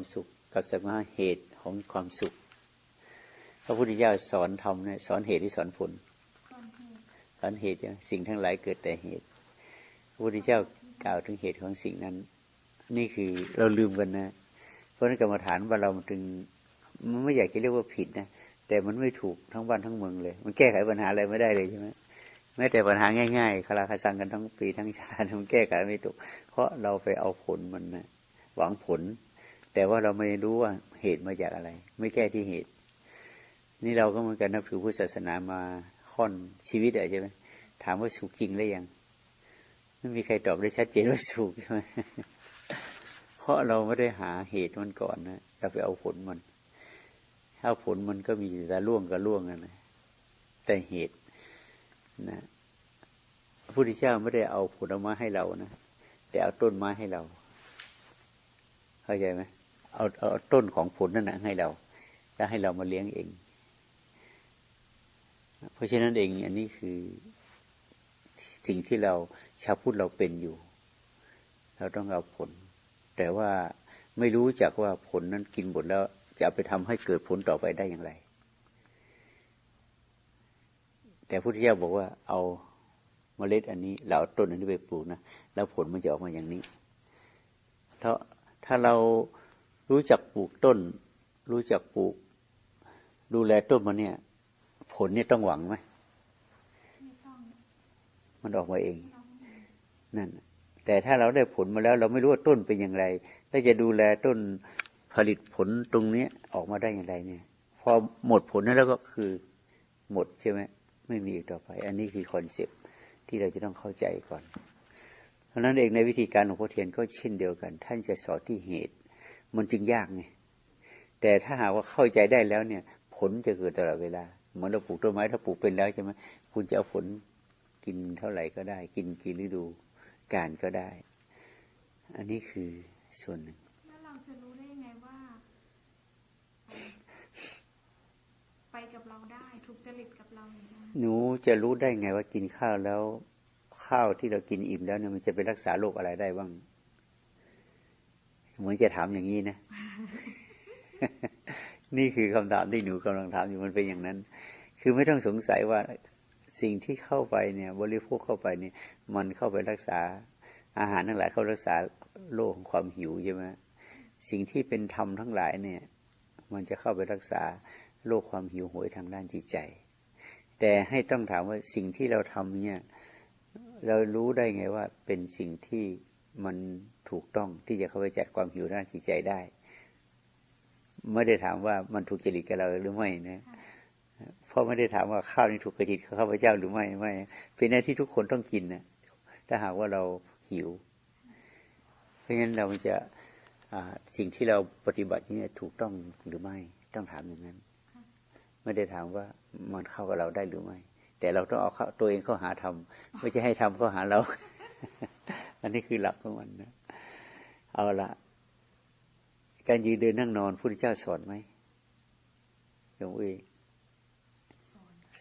ความสุข กับสวงหาเหตุของความสุข พระพุทธเจ้าสอนธรรมเนี่ยสอนเหตุที่สอนผล สอนเหตุสิ่งทั้งหลายเกิดแต่เหตุ พระพุทธเจ้ากล่าวถึงเหตุของสิ่งนั้น นี่คือเราลืมกันนะ เพราะนั้นกรรมฐานว่าเราถึงมันไม่อยากจะเรียกว่าผิดนะแต่มันไม่ถูกทั้งบ้านทั้งเมืองเลย มันแก้ไขปัญหาอะไรไม่ได้เลยใช่ไหมแม้แต่ปัญหาง่ายๆคาราคาซังกันทั้งปีทั้งชาติมันแก้ไขไม่ถูก เพราะเราไปเอาผลมันนะหวังผล แต่ว่าเราไม่รู้ว่าเหตุมาจากอะไร ไม่แก้ที่เหตุ นี่เราก็เหมือนกันนับถือพุทธศาสนามาค่อนชีวิตอะใช่ไหมถามว่าสุขจริงหรือยังไม่มีใครตอบได้ชัดเจนว่าสุขใช่ไหมเพราะเราไม่ได้หาเหตุมันก่อนนะเราไปเอาผลมัน ถ้าผลมันก็มีแต่ล่วงกับล่วงนะแต่เหตุนะพระพุทธเจ้าไม่ได้เอาผลไม้ให้เรานะแต่เอาต้นไม้ให้เรา เข้าใจไหม เอาเอาต้นของผลนั่นนะให้เราแล้วให้เรามาเลี้ยงเอง เพราะฉะนั้นเองอันนี้คือสิ่งที่เราชาวพุทธเราเป็นอยู่ เราต้องเอาผล แต่ว่าไม่รู้จักว่าผลนั้นกินหมดแล้ว จะเอาไปทำให้เกิดผลต่อไปได้อย่างไร แต่พุทธเจ้าบอกว่าเอาเมล็ดอันนี้เราเอาต้นอันนี้ไปปลูกนะแล้วผลมันจะออกมาอย่างนี้ถ้าถ้าเรา รู้จักปลูกต้น รู้จักปลูก ดูแลต้นมันเนี่ย ผลเนี่ยต้องหวังไหมมันออกมาเอง นั่น แต่ถ้าเราได้ผลมาแล้ว เราไม่รู้ว่าต้นเป็นอย่างไรแล้วจะดูแลต้นผลิตผลตรงนี้ออกมาได้อย่างไรเนี่ย พอหมดผลนั้นแล้วก็คือหมดใช่ไหมไม่มีอีกต่อไป อันนี้คือคอนเซปที่เราจะต้องเข้าใจก่อน เพราะนั้นเองในวิธีการของพ่อเทียนก็เช่นเดียวกัน ท่านจะสอนที่เหตุ มันจึงยากไงแต่ถ้าหากว่าเข้าใจได้แล้วเนี่ย ผลจะเกิดตลอดเวลาเหมือนเราปลูกต้นไม้ถ้าปลูกเป็นแล้วใช่ไหมคุณจะเอาผลกินเท่าไหร่ก็ได้ กินกี่ฤดูการก็ได้ อันนี้คือส่วนหนึ่งไปกับเราได้ถูกจริตกับเราหนูจะรู้ได้ไงว่ากินข้าวแล้ว ข้าวที่เรากินอิ่มแล้วเนี่ยมันจะไปรักษาโรคอะไรได้บ้าง เหมือนจะถามอย่างนี้นะ นี่คือคำถามที่หนูกำลังถามอยู่มันเป็นอย่างนั้น คือไม่ต้องสงสัยว่าสิ่งที่เข้าไปเนี่ย บริโภคเข้าไปเนี่ย มันเข้าไปรักษาอาหารทั้งหลายเข้ารักษาโรคของความหิวใช่ไหมสิ่งที่เป็นธรรมทั้งหลายเนี่ย มันจะเข้าไปรักษาโรคความหิวโหยทางด้านจิตใจ แต่ให้ต้องถามว่าสิ่งที่เราทำเนี่ย เรารู้ได้ไงว่าเป็นสิ่งที่มัน ถูกต้องที่จะเข้าไปจัดความหิวด้านจิตใจได้ ไม่ได้ถามว่ามันถูกจริตกับเราหรือไม่นะเพราะไม่ได้ถามว่าข้าวนี้ถูกจริตข้าพเจ้าหรือไม่ไม่เป็นหน้าที่ทุกคนต้องกินนะถ้าหากว่าเราหิว เพราะฉะนั้นเราจะสิ่งที่เราปฏิบัตินี้ถูกต้องหรือไม่ต้องถามอย่างนั้น ไม่ได้ถามว่ามันเข้ากับเราได้หรือไม่ แต่เราต้องเอาตัวเองเข้าหาทำไม่ใช่ให้ทำเข้าหาเรา อันนี้คือหลักของมันนะ เอาละการยืนเดินนั่งนอนพุทธเจ้าสอนไหมหลวงพี่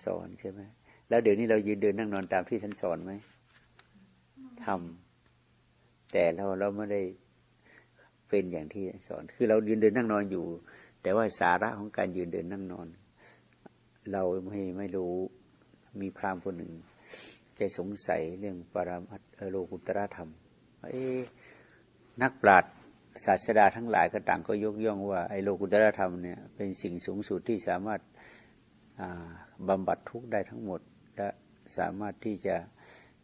สอนใช่ไหมแล้วเดี๋ยวนี้เรายืนเดินนั่งนอนตามที่ท่านสอนไหมทำแต่เราเราไม่ได้เป็นอย่างที่สอน คือเรายืนเดินนั่งนอนอยู่ แต่ว่าสาระของการยืนเดินนั่งนอน เราไม่ไม่รู้มีพราหมณ์คนหนึ่งแกสงสัยเรื่องปรามัตโลกุตระธรรมเอ้ นักปราชญ์ศาสดาทั้งหลายก็ต่างก็ยกย่องว่าไอ้โลกุตระธรรมเนี่ยเป็นสิ่งสูงสุดที่สามารถบำบัดทุกข์ได้ทั้งหมด และสามารถที่จะ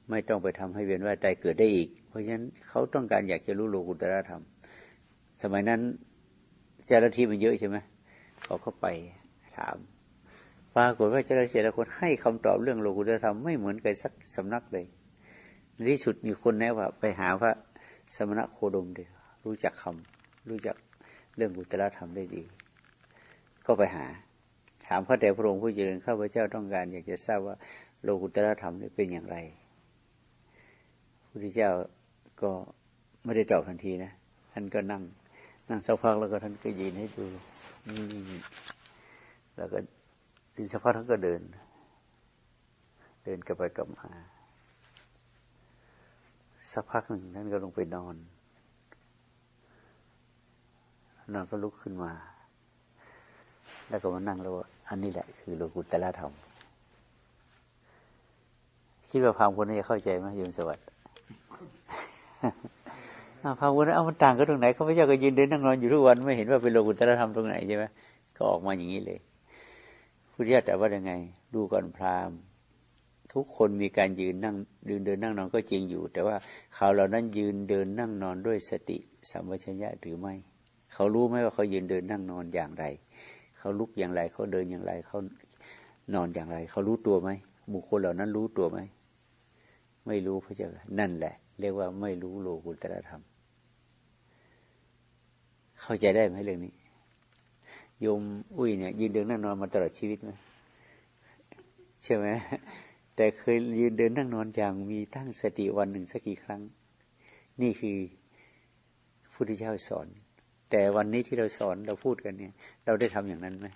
ไม่ต้องไปทำให้เวียนว่ายตายเกิดได้อีก เพราะฉะนั้นเขาต้องการอยากจะรู้โลกุตระธรรม สมัยนั้นเจ้าหน้าที่มันเยอะใช่ไหมเขาก็ไปถามปรากฏว่าเจ้าหน้าที่แต่ละคนให้คำตอบเรื่องโลกุตรธรรมไม่เหมือนกันสักสำนักเลยในที่สุดมีคนแนะว่าไปหาพระ สมณะโคดมดีรู้จักคำรู้จักเรื่องกุตธรรมได้ดี ก็ไปหา ถามพระเดชพระองค์ผู้เจริญข้าพเจ้าต้องการ อยากจะทราบว่าโลกุตธรรมเป็นอย่างไรพระพุทธเจ้าก็ไม่ได้ตอบทันทีนะท่านก็นั่ง นั่งสักพักแล้วก็ท่านก็ยืนให้ดูแล้วก็ถึงสักพักท่านก็เดิน เดินกลับไปกลับมา สักพักหนึ่งท่านก็ลงไปนอน นอนก็ลุกขึ้นมา แล้วก็มานั่งแล้วว่าอันนี้แหละ คือโลกุตตรธรรม คิดว่าพามคนนี้จะเข้าใจไหมโยมสวัสดิ์อ้าวพามคนนั้นเอามันต่างกันตรงไหนเขาพระเจ้าก็ยืนเดินนั่งนอนอยู่ทุกวันไม่เห็นว่าเป็นโลกุตตรธรรมตรงไหนใช่ไหมก็ออกมาอย่างนี้เลยพุทธิยถาแต่ว่ายังไง ดูก่อนพราหมณ์ ทุกคนมีการยืนนั่งยืนเดินนั่งนอนก็จริงอยู่ แต่ว่าเขาเหล่านั้นยืนเดินนั่งนอนด้วยสติสัมปชัญญะหรือไม่ เขารู้ไหมว่าเขายืนเดินนั่งนอนอย่างไร เขาลุกอย่างไรเขาเดินอย่างไรเขานอนอย่างไร เขารู้ตัวไหมบุคคลเหล่านั้นรู้ตัวไหมไม่รู้พระเจ้านั่นแหละ เรียกว่าไม่รู้โลกุตตรธรรม เข้าใจได้ไหมเรื่องนี้โยมอุ้ยเนี่ยยืนเดินนั่งนอนมาตลอดชีวิตไหมใช่ไหม แต่เคยยืนเดินนั่งนอนอย่างมีตั้งสติวันหนึ่งสักกี่ครั้ง นี่คือพุทธเจ้าสอน แต่วันนี้ที่เราสอนเราพูดกันเนี่ย เราได้ทำอย่างนั้นไหม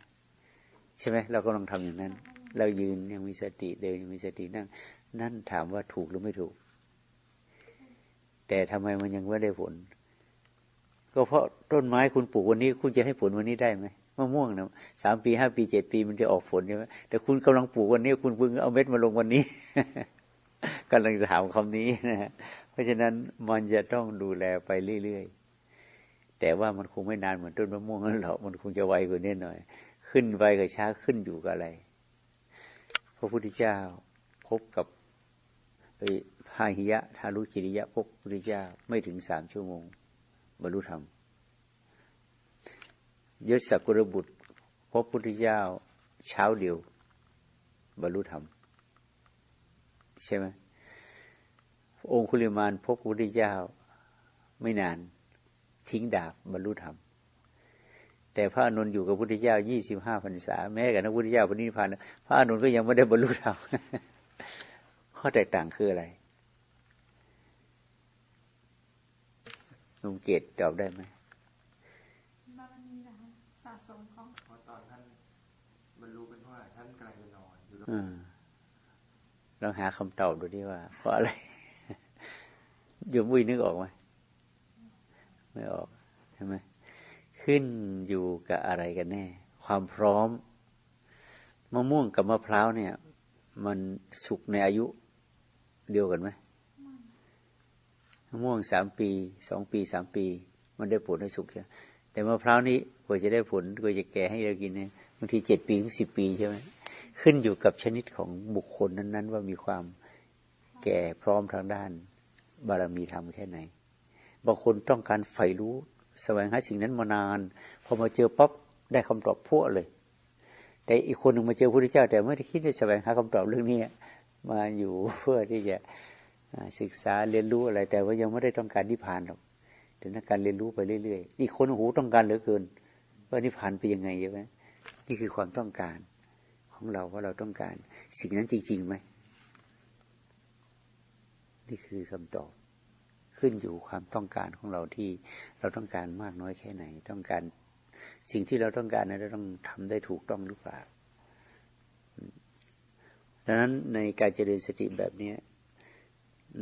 ใช่ไหมเราก็ลองทำอย่างนั้น เรายืนยังมีสติเดินยังมีสตินั่ง นั่นถามว่าถูกหรือไม่ถูก แต่ทำไมมันยังไม่ได้ผล ก็เพราะต้นไม้คุณปลูกวันนี้ คุณจะให้ผลวันนี้ได้ไหม มะม่วงนะสามปีห้าปีเจ็ดปีมันจะออกผลใช่ไหมแต่คุณกำลังปลูกวันนี้ คุณเพิ่งเอาเม็ดมาลงวันนี้กำลังถามคำนี้นะฮะเพราะฉะนั้นมันจะต้องดูแลไปเรื่อยๆแต่ว่ามันคงไม่นานเหมือนต้นมะม่วงนั่นหรอกมันคงจะไวกว่านี้หน่อย ขึ้นไวกับช้าขึ้นอยู่กับอะไรพระพุทธเจ้าพบกับพาหิยะทารุจิริยะพบพระพุทธเจ้าไม่ถึงสามชั่วโมง บรรลุธรรม ยศกุลบุตรพบพุทธเจ้าเช้าเดียว บรรลุธรรม ใช่ไหมองคุลิมานพบพุทธเจ้าไม่นาน ทิ้งดาบบรรลุธรรม แต่พระอนุนอยู่กับพุทธเจ้ายี่สิบห้าพรรษา แม้กับนักพุทธเจ้าพระนิพพานพระอนุนก็ยังไม่ได้บรรลุธรรมข้อแตกต่างคืออะไรลุงเกตตอบได้ไหม สะสมของเพราะตอนท่านบรรลุเป็นเพราะว่าท่านกำลังจะนอนอยู่อืมลองหาคำตอบดูดิว่า เพราะอะไรโยมวุ้ยนึกออกไหมไม่ออกใช่ไหมขึ้นอยู่กับอะไรกันแน่ ความพร้อมมะม่วงกับมะพร้าวเนี่ย มันสุกในอายุเดียวกันไหมมะม่วงสามปีสองปีสามปี มันได้ผลได้สุกใช่ไหม แต่มะพร้าวนี้กว่าจะได้ผลกว่าจะแก่ให้เรากินเนี่ยบางทีเจ็ดปีถึงสิบปีใช่ไหมขึ้นอยู่กับชนิดของบุคคลนั้น ๆ ว่ามีความแก่พร้อมทางด้าน บารมีธรรมแค่ไหนบางคนต้องการใฝ่รู้แสวงหาสิ่งนั้นมานาน พอมาเจอปั๊บได้คำตอบพวกเลย แต่อีกคนหนึ่งมาเจอพระพุทธเจ้า แต่ไม่ได้คิดจะแสวงหาคำตอบเรื่องนี้มาอยู่เพื่อที่จะศึกษาเรียนรู้อะไร แต่ว่ายังไม่ได้ต้องการนิพพานหรอก แต่ต้องการเรียนรู้ไปเรื่อยๆอีกคนโอ้โหต้องการเหลือเกิน ว่านิพพานเป็นยังไงใช่ไหมนี่คือความต้องการของเราว่าเราต้องการ สิ่งนั้นจริงๆไหมนี่คือคำตอบขึ้นอยู่ความต้องการของเราที่เราต้องการมากน้อยแค่ไหน ต้องการสิ่งที่เราต้องการนั้นเราต้องทำได้ถูกต้องหรือเปล่าดังนั้นในการเจริญสติแบบนี้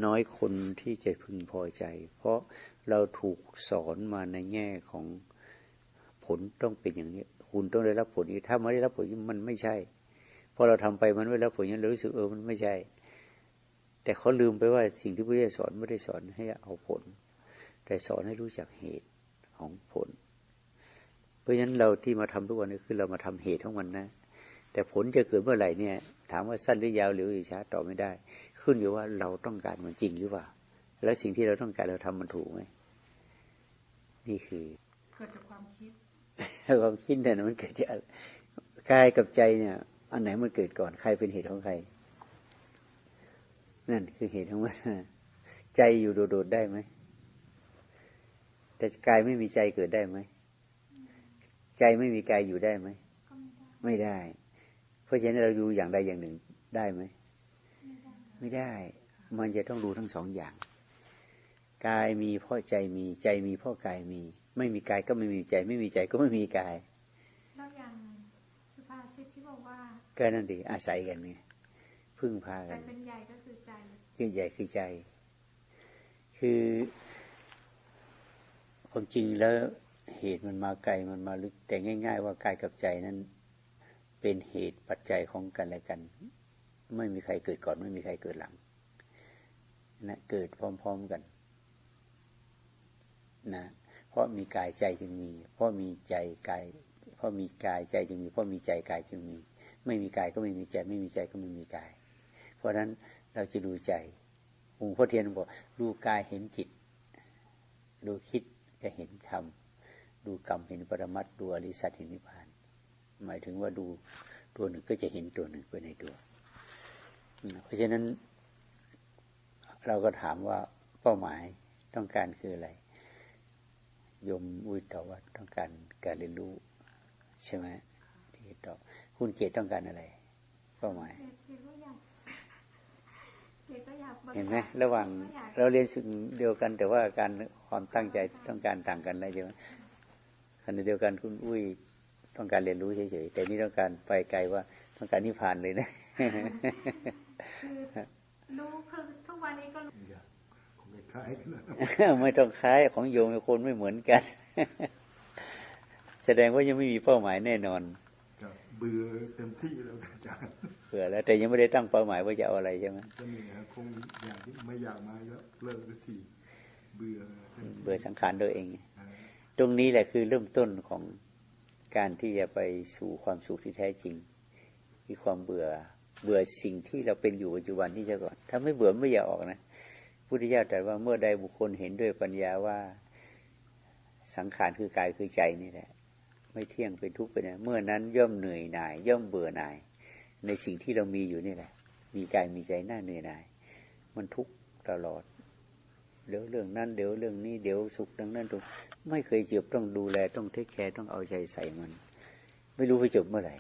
น้อยคนที่จะพึงพอใจ เพราะ เราถูกสอนมาในแง่ของผลต้องเป็นอย่างนี้ คุณต้องได้รับผลนี้ ถ้าไม่ได้รับผลนี้มันไม่ใช่พอเราทำไปมันไม่ได้รับผลนี้เรารู้สึกเออมันไม่ใช่ แต่เขาลืมไปว่าสิ่งที่พระเจ้าสอนไม่ได้สอนให้เอาผล แต่สอนให้รู้จักเหตุของผล เพราะฉะนั้นเราที่มาทำทุกวันนี้คือเรามาทำเหตุของมันนะ แต่ผลจะเกิดเมื่อไหร่เนี่ย ถามว่าสั้นหรือยาวหรือช้าตอบไม่ได้ ขึ้นอยู่ว่าเราต้องการมันจริงหรือเปล่า แล้วสิ่งที่เราต้องการเราทำมันถูกไหม นี่คือเกิดจากความคิดความคิดเนี่ยมันเกิดจากกายกับใจเนี่ย อันไหนมันเกิดก่อนใครเป็นเหตุของใคร นั่นคือเหตุของมันใจอยู่โดดๆได้ไหมแต่กายไม่มีใจเกิดได้ไหมใจไม่มีกายอยู่ได้ไหมก็ไม่ได้ไม่ได้ เพราะฉะนั้นเราดูอย่างใดอย่างหนึ่งได้ไหมไม่ได้ไม่ได้มันจะต้องดูทั้งสองอย่าง กายมีเพราะใจมีใจมีเพราะกายมี ไม่มีกายก็ไม่มีใจ ไม่มีใจก็ไม่มีกายแล้วอย่างสุภาษิตที่บอกว่าก็นั่นดีอาศัยกันไงพึ่งพากัแต่นเป็นใหญ่ก็คือใจคือใหญ่คือใจ คือความจริงแล้วเหตุมันมาไกลมันมาลึกแต่ง่าย ๆ ว่ากายกับใจนั้นเป็นเหตุปัจจัยของกันและกัน ไม่มีใครเกิดก่อนไม่มีใครเกิดหลังนะเกิดพร้อม ๆ กัน นะเพราะมีกายใจจึงมี เพราะมีใจกายเพราะมีกายใจจึงมี เพราะมีใจกายจึงมี ไม่มีกายก็ไม่มีใจ ไม่มีใจก็ไม่มีกาย เพราะฉะนั้นเราจะดูใจองค์พ่อเทียนบอกดูกายเห็นจิต ดูคิดก็เห็นธรรมดูกรรมเห็นปรมัตถ์ดูอริสัตเห็นนิพพาน หมายถึงว่าดูตัวหนึ่งก็จะเห็นตัวหนึ่งไปในตัว เพราะฉะนั้นเราก็ถามว่าเป้าหมายต้องการคืออะไร ยมอุ้ยตอบว่าต้องการการเรียนรู้ ใช่ไหมที่ตอบคุณเกตต้องการอะไรเป้าหมายเด็กเด็กก็อยากเด็กก็อยากบรรลุเห็นไหมระหว่างก็อยากเราเรียนสิ่งเดียวกัน แต่ว่าการความตั้งใจต้องการต่างกันอะไรใช่ไหมขณะเดียวกันคุณอุ้ยต้องการเรียนรู้เฉยๆแต่นี่ต้องการไปไกลว่าต้องการนิพพานเลยนะคือรู้คือทุกวันนี้ก็รู้อยากคงคล้ายๆกันนะไม่ต้องคล้ายของโยมกับคนไม่เหมือนกัน แสดงว่ายังไม่มีเป้าหมายแน่นอนกับเบื่อเต็มที่แล้วอาจารย์เผื่อแล้วแต่ยังไม่ได้ตั้งเป้าหมายว่าจะเอาอะไรใช่ไหมจะมีนะคงอยากที่ไม่อยากมาแล้วเลิกสักทีเบื่อต็มที่เบื่อสังขารตัวเองอ่าตรงนี้แหละคือเริ่มต้นของการที่จะไปสู่ความสุขที่แท้จริงที่ความเบื่อเบื่อสิ่งที่เราเป็นอยู่ปัจจุบันที่จะก่อน ถ้าไม่เบื่อไม่อยากออกนะ พุทธิยถาตรัสว่าเมื่อใดบุคคลเห็นด้วยปัญญาว่าสังขารคือกายคือใจนี่แหละ ไม่เที่ยงเป็นทุกข์ไปนะเมื่อนั้นย่อมเหนื่อยหน่าย ย่อมเบื่อหน่าย ในสิ่งที่เรามีอยู่นี่แหละ มีกายมีใจน่าเหนื่อยหน่าย มันทุกข์ตลอดเดี๋ยวเรื่องนั้นเดี๋ยวเรื่องนี้เดี๋ยวสุขเรื่องนั้นทุกไม่เคยจบต้องดูแลต้องเทคแคร์ต้องเอาใจใส่มัน ไม่รู้ไปจบเมื่อไหร่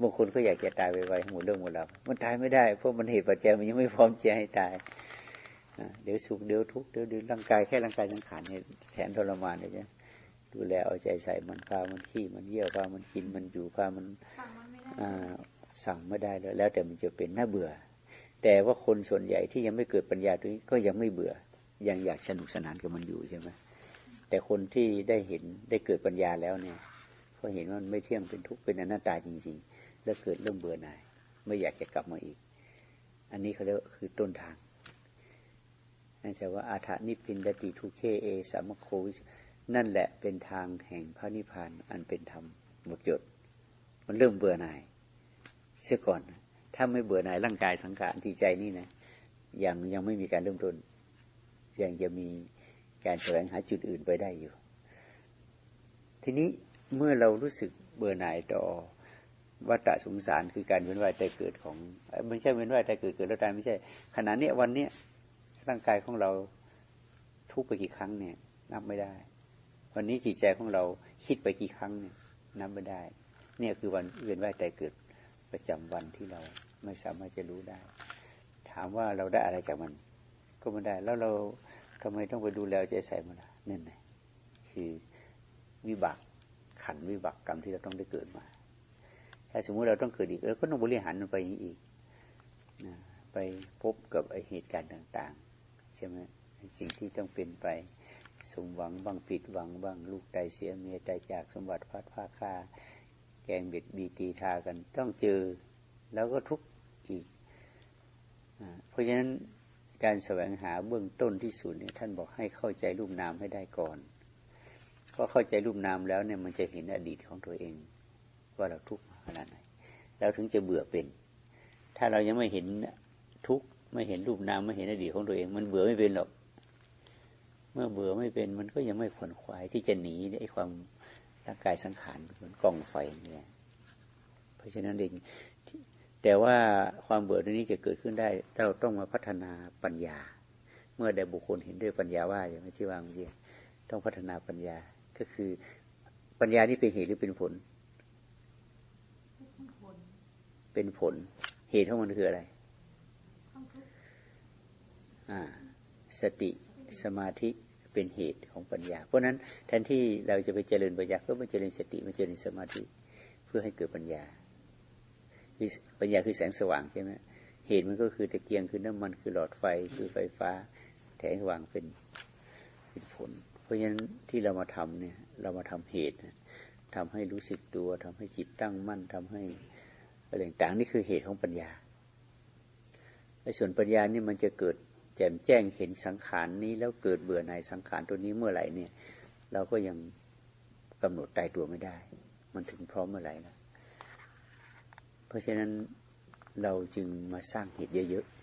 บางคนก็อยากจะตายไวๆหมดเรื่องหมดราวมันตายไม่ได้เพราะมันเหตุปัจจัยมันยังไม่พร้อมจะให้ตาย เดี๋ยวสุขเดี๋ยวทุกข์เดี๋ยวเดี๋ยวร่างกายแค่ร่างกายสังขารเนี่ยแสนทรมานเลยใช่ไหมดูแลเอาใจใส่มันพามันขี้มันเยี่ยวพามันกินมันอยู่พามันสั่งมันไม่ได้อ่าสั่งไม่ได้เลยแล้วแต่มันจะเป็นน่าเบื่อ แต่ว่าคนส่วนใหญ่ที่ยังไม่เกิดปัญญาตรงนี้ก็ยังไม่เบื่อ ยังอยากสนุกสนานกับมันอยู่ใช่ไหมแต่คนที่ได้เห็นได้เกิดปัญญาแล้วเนี่ยเขาเห็นว่ามันไม่เที่ยงเป็นทุกข์เป็นอนัตตาจริง ๆ แล้วเกิดเริ่มเบื่อหน่ายไม่อยากจะกลับมาอีก อันนี้เขาเรียกว่าคือต้นทาง นั่นแปลว่าอาถานิพินติทุเคเอสามโควิสนั่นแหละเป็นทางแห่งพระนิพพานอันเป็นธรรมหมดจด มันเริ่มเบื่อหน่าย เสียก่อน ถ้าไม่เบื่อหน่ายร่างกายสังขารที่ใจนี่นะยังยังไม่มีการเริ่มต้น ยังจะมีการแสวงหาจุดอื่นไปได้อยู่ ทีนี้เมื่อเรารู้สึกเบื่อหน่ายต่อวัฏสงสารคือการเวียนว่ายตายเกิดของไม่ใช่เวียนว่ายตายเกิดเกิดแล้วตายไม่ใช่ขณะนี้วันเนี้ย ร่างกายของเราทุกไปกี่ครั้งเนี่ย นับไม่ได้ วันนี้จิตใจของเราคิดไปกี่ครั้งเนี่ยนับไม่ได้ เนี่ยคือวันเวียนว่ายตายเกิดประจำวันที่เราไม่สามารถจะรู้ได้ ถามว่าเราได้อะไรจากมัน ก็ไม่ได้ แล้วเราทำไมต้องไปดูแลใจใส่มันล่ะนั่นไงคือวิบากขันวิบากกรรมที่เราต้องได้เกิดมา ถ้าสมมุติเราต้องเกิดอีกเราก็ต้องบริหารมันไปอีกนะไปพบกับไอเหตุการณ์ต่าง ช่ไหมสิ่งที่ต้องเป็นไปสมหวังบ้างผิดหวังบ้างลูกตายเสียเมียตายจากสมบัติพัดผ้าค่าแกงเบ็ดบีตีทากัน ต้องเจอแล้วก็ทุกข์อีกอเพราะฉะนั้นการแสวงหาเบื้องต้นที่สุดเนี่ยท่านบอกให้เข้าใจรูปนามให้ได้ก่อนพอเข้าใจรูปนามแล้วเนี่ยมันจะเห็นอดีตของตัวเอง ว่าเราทุกข์ขนาดไหนเราถึงจะเบื่อเป็น ถ้าเรายังไม่เห็น ไม่เห็นรูปนามไม่เห็นอดีตของตัวเอง มันเบื่อไม่เป็นหรอก เมื่อเบื่อไม่เป็นมันก็ยังไม่ขวนขวายที่จะหนีไอ้ความร่างกายสังขารเหมือนกองไฟเนี่ยเพราะฉะนั้นเองแต่ว่าความเบื่อตรงนี้จะเกิดขึ้นได้เราต้องมาพัฒนาปัญญา เมื่อใดบุคคลเห็นด้วยปัญญาว่าอย่างที่ว่าเมื่อกี้ต้องพัฒนาปัญญาก็คือปัญญานี่เป็นเหตุหรือเป็นผลผลเป็นผล เหตุของมันคืออะไรต้องทุกข์อ่า สติสมาธิเป็นเหตุของปัญญา เพราะฉะนั้นแทนที่เราจะไปเจริญปัญญาก็มาเจริญสติมาเจริญสมาธิเพื่อให้เกิดปัญญาปัญญาคือแสงสว่างใช่ไหมเหตุมันก็คือตะเกียงคือน้ำมันคือหลอดไฟคือไฟฟ้าแสงสว่างเป็นเป็นผล เพราะฉะนั้นที่เรามาทำเนี่ยเรามาทำเหตุนะทำให้รู้สึกตัวทำให้จิตตั้งมั่นทำให้อะไรต่างนี่คือเหตุของปัญญาในส่วนปัญญานี่มันจะเกิด แจ่มแจ้งเห็นสังขารนี้แล้วเกิดเบื่อในสังขารตัวนี้เมื่อไหร่เนี่ย เราก็ยังกำหนดตายตัวไม่ได้ มันถึงพร้อมเมื่อไหร่นะเพราะฉะนั้นเราจึงมาสร้างเหตุเยอะๆ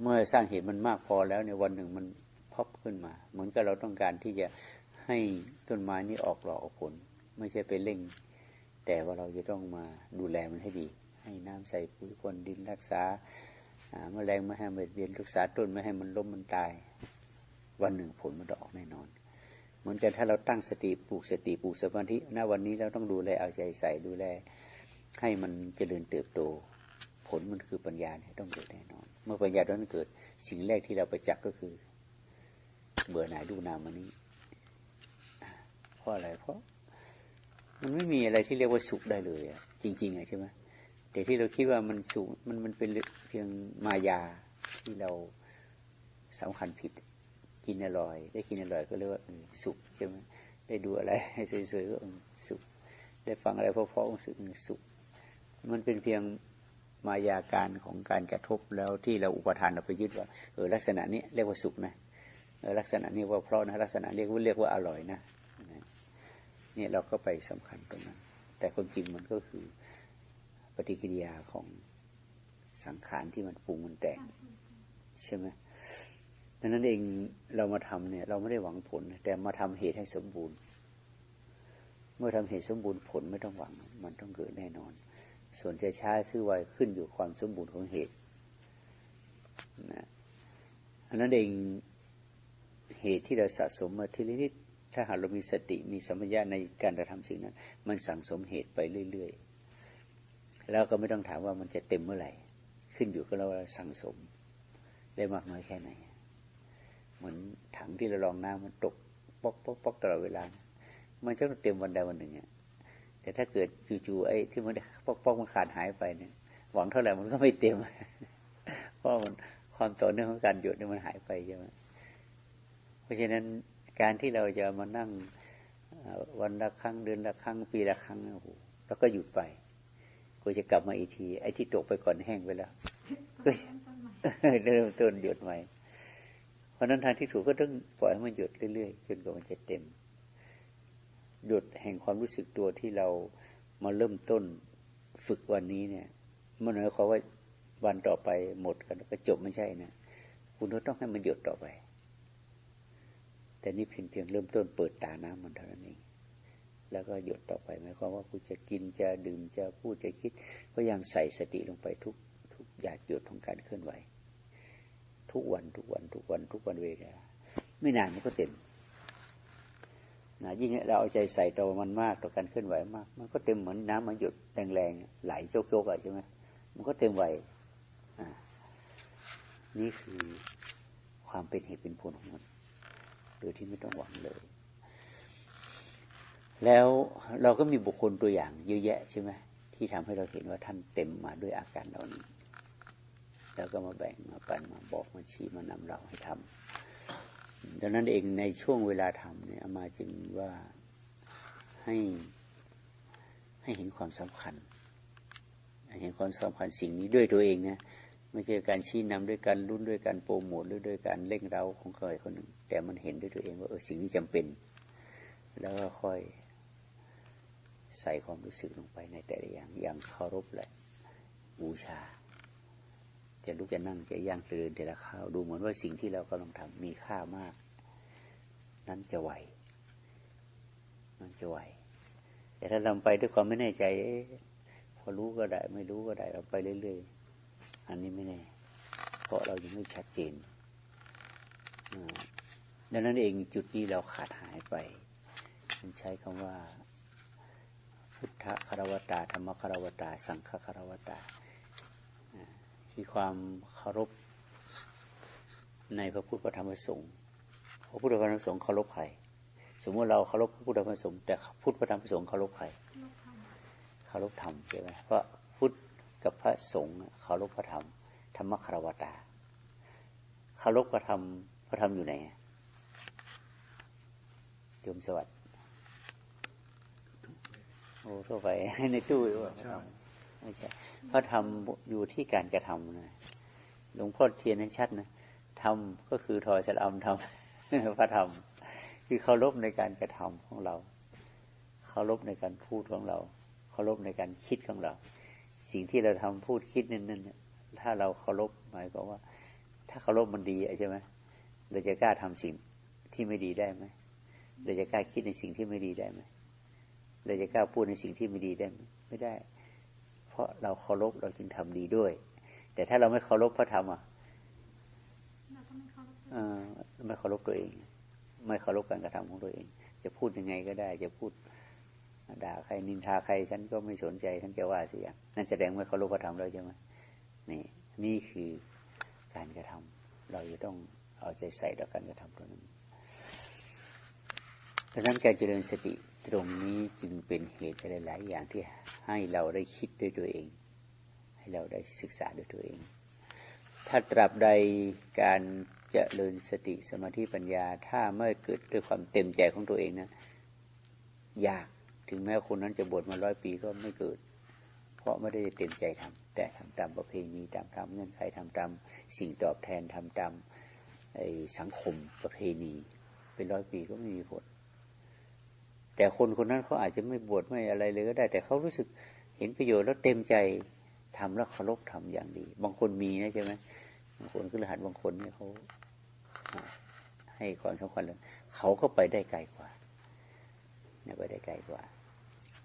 เมื่อสร้างเหตุมันมากพอแล้วในวันหนึ่งมันพบขึ้นมา เหมือนกับเราต้องการที่จะให้ต้นไม้นี้ออกดอกออกผล ไม่ใช่ไปเร่ง แต่ว่าเราจะต้องมาดูแลมันให้ดี ให้น้ำใส่ปุ๋ยคนดินรักษา แมลงไม่ให้มันเบียนรักษาต้นไม่ให้มันล้มมันตาย วันหนึ่งผลมันจะออกแน่นอน เหมือนกันถ้าเราตั้งสติปลูกสติปลูกสมาธิณวันนี้เราต้องดูแลเอาใจใส่ดูแล ให้มันเจริญเติบโต ผลมันคือปัญญาเนี่ยต้องเกิดแน่นอน เมื่อปัญญาตอนนั้นเกิด สิ่งแรกที่เราไปจักก็คือ เบื่อหน่ายดูนามมันนี้เพราะอะไรเพราะ มันไม่มีอะไรที่เรียกว่าสุขได้เลยอะจริงๆอะใช่ไหม แต่ที่เราคิดว่ามันสุขมันมันเป็นเพียงมายาที่เราสำคัญผิด กินอร่อย ได้กินอร่อยก็เรียกว่าสุขใช่ไหมได้ดูอะไรสวยๆก็สุข ได้ฟังอะไรเพราะๆรู้สึกสุข มันเป็นเพียงมายาการของการกระทบแล้วที่เราอุปทานเราไปยึดว่าเออลักษณะนี้เรียกว่าสุขนะลักษณะนี้ว่าเพราะนะลักษณะเรียกว่าเรียกว่าอร่อยนะเนี่ยเราก็ไปสำคัญตรงนั้น แต่ความจริงมันก็คือ ฏิกิริยาของสังขารที่มันปรุงมันแต่งใช่ไหมดังนั้นเองเรามาทำเนี่ย เราไม่ได้หวังผล แต่มาทำเหตุให้สมบูรณ์ เมื่อทำเหตุสมบูรณ์ผลไม่ต้องหวัง มันต้องเกิดแน่นอน ส่วนจะช้าคือไวขึ้นอยู่ความสมบูรณ์ของเหตุนะอันนั้นเองเหตุที่เราสะสมมาทีละนิดถ้าหากเรามีสติมีสัมปชัญญะในการกระทำสิ่งนั้น มันสั่งสมเหตุไปเรื่อย ๆ แล้วก็ไม่ต้องถามว่ามันจะเต็มเมื่อไหร่ ขึ้นอยู่กับเราสั่งสม ได้มากน้อยแค่ไหน เหมือนถังที่เราลองน้ำมันตกปอกปอกปอกตลอดเวลา มันจะต้องเต็มวันใดวันหนึ่งอะแต่ถ้าเกิดจู่ๆไอ้ที่มันปอกปอกมันขาดหายไปเนี่ยหวังเท่าไหร่มันก็ไม่เต็ม เพราะมันความต่อเนื่องของการหยุดเนี่ยมันหายไปใช่ไหมเพราะฉะนั้นการที่เราจะมานั่งวันละครั้งเดือนละครั้งปีละครั้งโอ้โหแล้วก็หยุดไป ก็จะกลับมาอีกที ไอ้ที่ตกไปก่อนแห้งไปแล้วก็เริ่มต้นหยุดใหม่ เพราะนั้นทางที่ถูกก็ต้องปล่อยให้มันหยุดเรื่อยๆ จนกว่ามันจะเต็ม หยุดแห่งความรู้สึกตัวที่เรามาเริ่มต้นฝึกวันนี้เนี่ย มันหมายความว่าวันต่อไปหมดกันก็จบไม่ใช่นะคุณต้องให้มันหยุดต่อไป แต่นี่เพียงเพียงเริ่มต้นเปิดตาน้ำมันเท่านั้นเอง แล้วก็หยุดต่อไปหมายความว่าคุณจะกินจะดื่มจะพูดจะคิดพยายามใส่สติลงไปทุกทุกหยาดหยดของการเคลื่อนไหว ทุกวันทุกวันทุกวันทุกวันเวลาไม่นานมันก็เต็มนะยิ่งเราเอาใจใส่ต่อมันมากต่อการเคลื่อนไหวมาก มันก็เต็มเหมือนน้ำมันหยดแรงๆไหลโจกๆอะใช่ไหมมันก็เต็มไวนี่คือความเป็นเหตุเป็นผลของมันโดยที่ไม่ต้องหวังเลย แล้วเราก็มีบุคคลตัวอย่างเยอะแยะใช่ไหมที่ทำให้เราเห็นว่าท่านเต็มมาด้วยอาการเหล่านี้ แล้วก็มาแบ่งมาปันมาบอกมาชี้มานำเราให้ทำดังนั้นเองในช่วงเวลาทำเนี่ยมาจึงว่าให้ให้เห็นความสำคัญเห็นความสำคัญสิ่งนี้ด้วยตัวเองนะไม่ใช่การชี้นำด้วยการรุ่นด้วยการโปรโมทหรือด้วยการเร่งเร้าของใครคนหนึ่งแต่มันเห็นด้วยตัวเองว่าเออสิ่งนี้จำเป็น แล้วก็ค่อย ใส่ความรู้สึกลงไปในแต่ละอย่างอย่างเคารพและบูชา จะลุกจะนั่งจะย่างเดินแต่ละข้าวดูเหมือนว่าสิ่งที่เรากำลังทำมีค่ามาก นั้นจะไหวมันจะไหว แต่ถ้าเราไปด้วยความไม่แน่ใจพอรู้ก็ได้ ไม่รู้ก็ได้เราไปเรื่อยๆ อันนี้ไม่แน่ เพราะเรายังไม่ชัดเจนดังนั้นเองจุดนี้เราขาดหายไป มันใช้คำว่า พุทธคารวตาธรรมคารวตา สังฆคารวตาคือความเคารพในพระพุทธพระธรรมพระสงฆ์พระพุทธพระธรรมพระสงฆ์เคารพใครสมมติเราเคารพพระพุทธพระสงฆ์แต่พุทธพระธรรมพระสงฆ์เคารพใครเคารพธรรมใช่ไหมเพราะพุทธกับพระสงฆ์เคารพพระธรรม ธรรมคารวตาเคารพพระธรรมพระธรรมอยู่ไหนโยมสวัสดิ์ โอ้ทั่วไปในตู้หรือเปล่าไม่ใช่เพราะทำอยู่ที่การกระทำนะหลวงพ่อเทียนนั้นชัดนะทำก็คือทอยสลัมทำพระธรรม คือเคารพในการกระทำของเราเคารพในการพูดของเราเคารพในการคิดของเรา สิ่งที่เราทำพูดคิดนั่นนั่นถ้าเราเคารพหมายความว่า ถ้าเคารพมันดีใช่ไหมเราจะกล้าทำสิ่งที่ไม่ดีได้ไหมเราจะกล้าคิดในสิ่งที่ไม่ดีได้ไหม เราจะกล้าพูดในสิ่งที่ไม่ดีได้ไหมไม่ได้ เพราะเราเคารพเราจึงทำดีด้วย แต่ถ้าเราไม่เคารพพระธรรมอะเราต้องไม่เคารพเอ่อไม่เคารพตัวเอง ไม่เคารพการกระทำของตัวเอง จะพูดยังไงก็ได้ จะพูดด่าใครนินทาใครฉันก็ไม่สนใจฉันจะว่าเสียนั่นแสดงไม่เคารพพระธรรมแล้วใช่ไหมนี่นี่คือการกระทำเราจะต้องเอาใจใส่ต่อการกระทำตัวนั้นดังนั้นการเจริญสติ ตรงนี้จึงเป็นเหตุหลาย ๆ อย่างที่ให้เราได้คิดด้วยตัวเอง ให้เราได้ศึกษาด้วยตัวเอง ถ้าตราบใดการเจริญสติสมาธิปัญญา ถ้าไม่เกิดด้วยความเต็มใจของตัวเองนะยากถึงแม้คนนั้นจะบวชมาร้อยปีก็ไม่เกิด เพราะไม่ได้เต็มใจทำแต่ทำตามประเพณีตามตามเงื่อนไขทำตามสิ่งตอบแทนทำตามไอ้สังคมประเพณี เป็นร้อยปีก็ไม่มีผล แต่คนคนนั้นเขาอาจจะไม่บวชไม่อะไรเลยก็ได้ แต่เขารู้สึกเห็นประโยชน์แล้วเต็มใจทำแล้วเคารพทำอย่างดี บางคนมีนะใช่ไหมบางคนคือรหัสบางคนเนี่ยเขาให้ความสำคัญเลยเขาก็ไปได้ไกลกว่าไปได้ไกลกว่า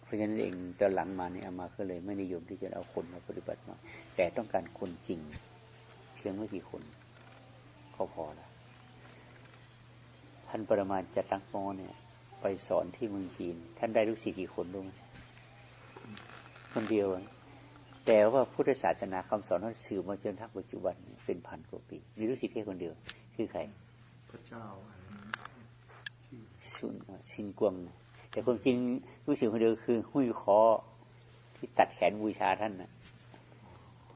เพราะฉะนั้นเองตอนหลังมาเนี่ยอามาก็เลย ไม่นิยมที่จะเอาคนมาปฏิบัติมาแต่ต้องการคนจริง เพียงไม่กี่คนก็พอและท่านปรมาจารย์ตังโมเนี่ย ไปสอนที่เมืองจีน ท่านได้รู้สิกี่คนรู้ไหมคนเดียวอะแต่ว่าพุทธศาสนาคำสอนท่านสื่อมาจนทักปัจจุบันเนี่ยเป็นพันกว่าปี มีรู้สิแค่คนเดียว คือใคร พระเจ้าอะไรนะชื่อซุนซินกวงแต่ความจริงรู้สึกคนเดียวคือหุ้ยคอที่ตัดแขนบูชาท่านนะ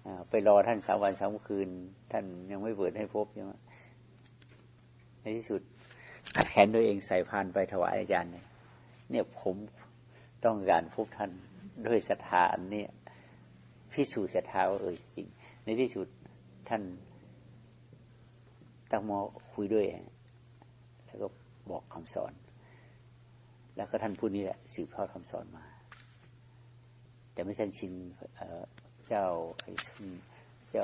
อ่าไปรอท่านสามวันสามคืน ท่านยังไม่เปิดให้พบใช่ไหมในที่สุด ตัดแขนตัวเองใส่พานไปถวายอาจารย์เนี่ยเนี่ยผมต้องการพบท่านด้วยศรัทธาอันนี้พิสูจน์ศรัทธาว่าเออจริง ในที่สุดท่านตั้งมอคุยด้วย แล้วก็บอกคำสอน แล้วก็ท่านผู้นี้แหละสืบทอดคำสอนมา แต่ไม่ใช่ชินเจ้าไอ้เจ้า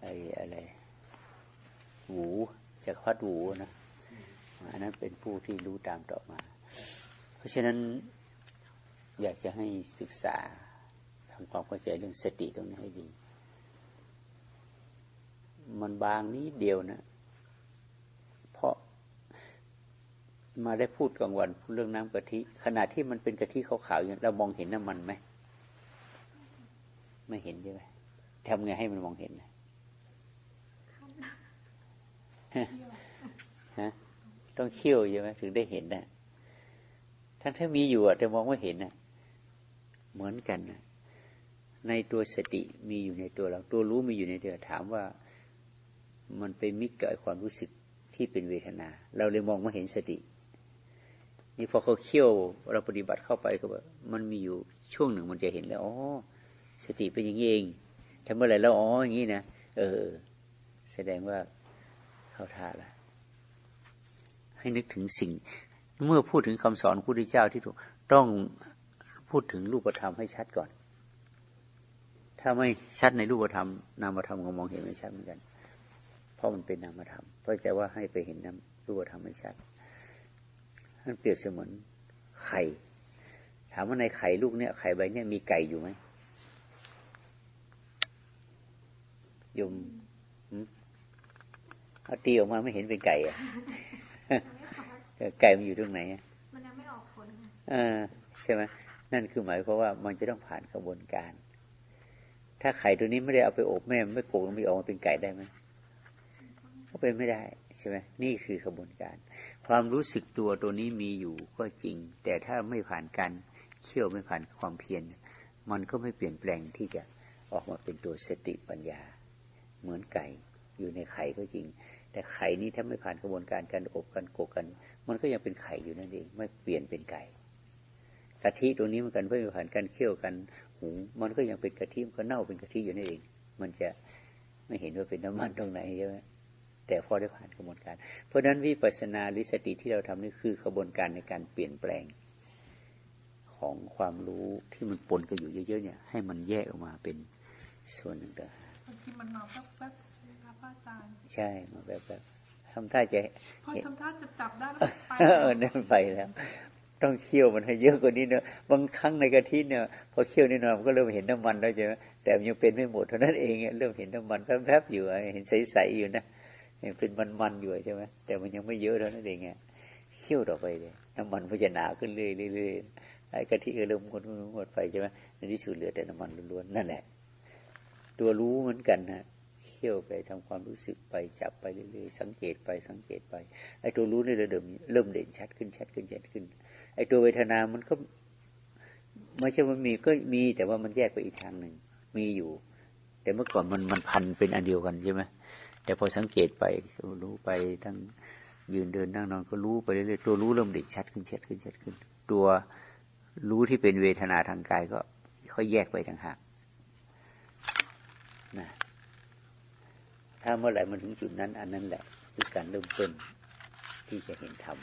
ไอ้อะไรหวูจักรพรรดิหวูนะ อันนั้นเป็นผู้ที่รู้ตามต่อมา เพราะฉะนั้นอยากจะให้ศึกษาทำความเข้าใจเรื่องสติตรงนี้ให้ดี มันบางนิดเดียวนะ เพราะมาได้พูดกลางวันพูดเรื่องน้ำกะทิ ขณะที่มันเป็นกะทิขาวๆอย่างเรามองเห็นน้ำมันไหมไม่เห็นใช่ไหมทำไงให้มันมองเห็นนะฮะ ต้องเคี่ยวใช่ไหมถึงได้เห็นนะทั้งถ้ามีอยู่อะแต่มองไม่เห็นนะเหมือนกันนะในตัวสติมีอยู่ในตัวเรา ตัวรู้มีอยู่ในตัวถามว่ามันไปมิกกับความรู้สึกที่เป็นเวทนา เราเลยมองไม่เห็นสติ นี่พอเขาเคี่ยวเราปฏิบัติเข้าไปก็แบบมันมีอยู่ช่วงหนึ่งมันจะเห็นแล้วอ๋อสติเป็นอย่างนี้เองทำเมื่อไหรแล้วอ๋ออย่างนี้นะเออ แสดงว่าเข้าท่าละ ให้นึกถึงสิ่ง เมื่อพูดถึงคำสอนพระพุทธเจ้าที่ถูกต้องพูดถึงรูปธรรมให้ชัดก่อน ถ้าไม่ชัดในรูปธรรมนามธรรมก็มองเห็นไม่ชัดเหมือนกัน เพราะมันเป็นนามธรรมเพราะแต่ว่าให้ไปเห็นนามรูปธรรมให้ชัดมันเปรียบเสมือนไข่ ถามว่าในไข่ลูกเนี่ยไข่ใบเนี่ยมีไก่อยู่ไหมยมเอาตีออกมาไม่เห็นเป็นไก่อะ ไก่มันอยู่ตรงไหนอะมันยังไม่ออกผลไงเออใช่ไหมนั่นคือหมายความว่ามันจะต้องผ่านกระบวนการ ถ้าไข่ตัวนี้ไม่ได้เอาไปอบแม่มันไม่โกงมันไม่ออกมาเป็นไก่ได้ไหมก็เป็นไม่ได้ใช่ไหมนี่คือกระบวนการ ความรู้สึกตัวตัวนี้มีอยู่ก็จริง แต่ถ้าไม่ผ่านการเคี่ยวไม่ผ่านความเพียรมันก็ไม่เปลี่ยนแปลงที่จะออกมาเป็นตัวสติปัญญา เหมือนไก่อยู่ในไข่ก็จริง แต่ไข่นี้ถ้าไม่ผ่านกระบวนการการอบกันโกกกัน มันก็ยังเป็นไข่อยู่นั่นเองไม่เปลี่ยนเป็นไก่กะทิตรงนี้มันกันไม่ผ่านการเคี่ยวกันหุงมันก็ยังเป็นกะทิมันก็เน่าเป็นกะทิอยู่นั่นเอง มันจะไม่เห็นว่าเป็นน้ำมันตรงไหนใช่ไหมแต่พอได้ผ่านกระบวนการ เพราะฉะนั้นวิปัสสนาหรือสติที่เราทำนี่คือกระบวนการในการเปลี่ยนแปลงของความรู้ที่มันปนกันอยู่เยอะๆเนี่ยให้มันแยกออกมาเป็นส่วนหนึ่งเดียวบางทีมันมาแวบๆ อาจารย์ ใช่มาแบบแบบทำท่าจะพอทำท่าจะจับได้แล้วไปเออนั่นไปแล้ว ต้องเคี่ยวมันให้เยอะกว่านี้เนอะบางครั้งในกะทิเนี่ยพอเคี่ยวนิดหน่อยมันก็เริ่มเห็นน้ำมันแล้วใช่ไหมแต่มันยังเป็นไม่หมดเท่านั้นเองอะเริ่มเห็นน้ำมันแวบๆอยู่อะเห็นใสๆอยู่นะยังเป็นมันๆอยู่ใช่ไหมแต่มันยังไม่เยอะเท่านั้นเองไงเคี่ยวต่อไปเลยน้ำมันมันจะหนาขึ้นเรื่อยๆเรื่อยๆไอ้กะทิก็เริ่มหมดหมดไปใช่ไหมในที่สุดเหลือแต่น้ำมันล้วนๆนั่นแหละ ตัวรู้เหมือนกันนะ เคี่ยวไปทำความรู้สึกไปจับไปเรื่อยๆสังเกตไปสังเกตไปไอ้ตัวรู้นี่เริ่มเริ่มเด่นชัดขึ้นชัดขึ้นชัดขึ้นไอ้ตัวเวทนามันก็ไม่ใช่ว่ามีก็มีแต่ว่ามันแยกไปอีกทางหนึ่งมีอยู่ แต่เมื่อก่อนมันมันพันเป็นอันเดียวกันใช่ไหมแต่พอสังเกตไปรู้ไปทั้งยืนเดินนั่งนอนก็รู้ไปเรื่อยๆตัวรู้เริ่มเด่นชัดขึ้นชัดขึ้นชัดขึ้น ตัวรู้ที่เป็นเวทนาทางกายก็ค่อยแยกไปทางหากนะ ถ้าเมื่อไหร่มันถึงจุดนั้น อันนั้นแหละคือการเริ่มต้นที่จะเห็นธรรม